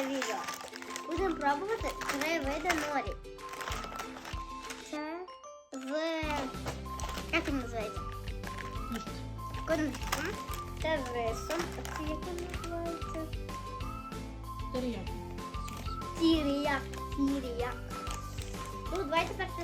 таке відео. Будемо пробувати три види норі. Це в. Як він називається? Конвітом. Це з рисом. А це як він називається? Тіріяк. Тіріяк. Тіріяк. Ну, давайте перший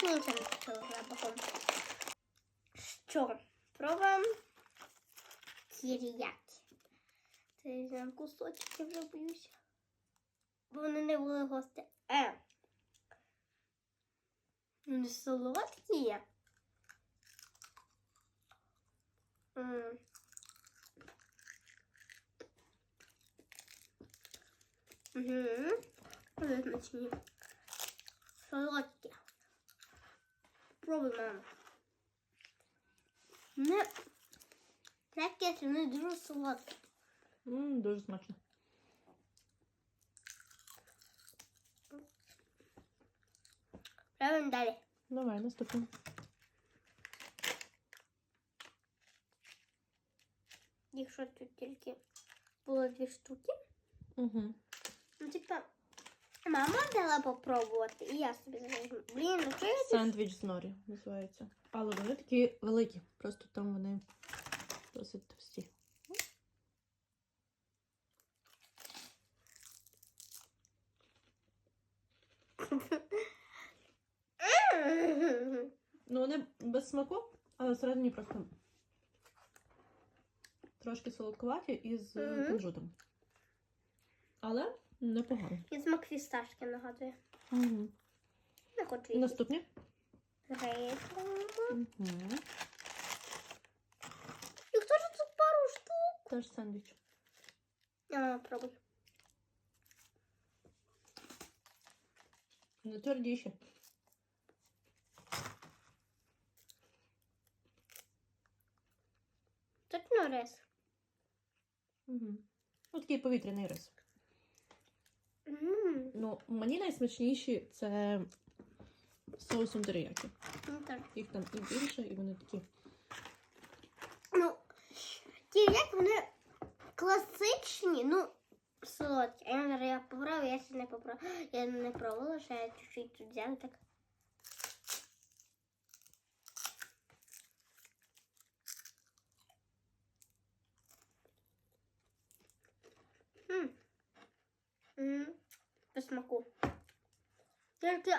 Вкусненько цього запахом. Що? Пробуємо тіріяки. Це я кусочки вже боюся. Бо вони не були гості. Е. Вони солодкі є. Угу. Дуже смачні. Солодкі. Пробуй, мама. Не таке, вони дуже солодкі. М, Дуже смачно. Пробуємо далі. Давай, наступне. Якщо тут тільки було дві штуки. Угу. Ну, типа, мама дала попробувати, і я собі зроблю. Блін, ну я? Сендвіч з норі називається. Але вони такі великі. Просто там вони досить товсті. Ну, вони без смаку, але всередині просто трошки солодкуваті і з кунжутом. Але непогано. І смак фісташки нагадує. Угу. Не хочу їсти. Наступні. Грейпфрут. Угу. І хто ж тут пару штук? Теж сендвіч. А, пробуй. Не твердіші. Точно рис. Угу. Ну, такий повітряний рис. Ммм. Ну, мені найсмачніші це з соусом теріяки. Ну, так. Їх там і більше, і вони такі. Ну, ті як вони класичні, ну, солодкі. Я, наверное, я попробую, я ще не попробую. Я не пробувала, що я чуть-чуть тут взяла так. М. М. Смаку. Тільки...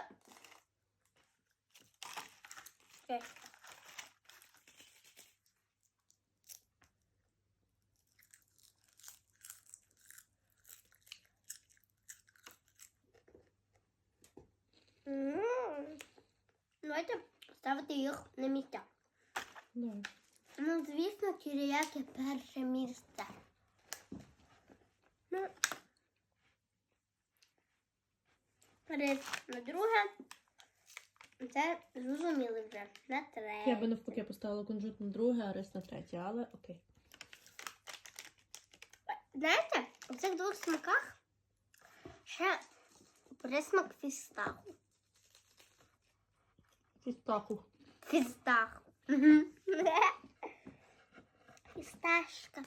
М. Давайте ставити їх на місця. Ну, звісно, кіріяки перше місце. Ну, рис на друге. Це зрозуміли вже. На третє. Я би навпаки поставила кунжут на друге, а рис на третє, але окей. Знаєте, у цих двох смаках ще присмак фістаху. Фістаху. Фістаху. Фісташка.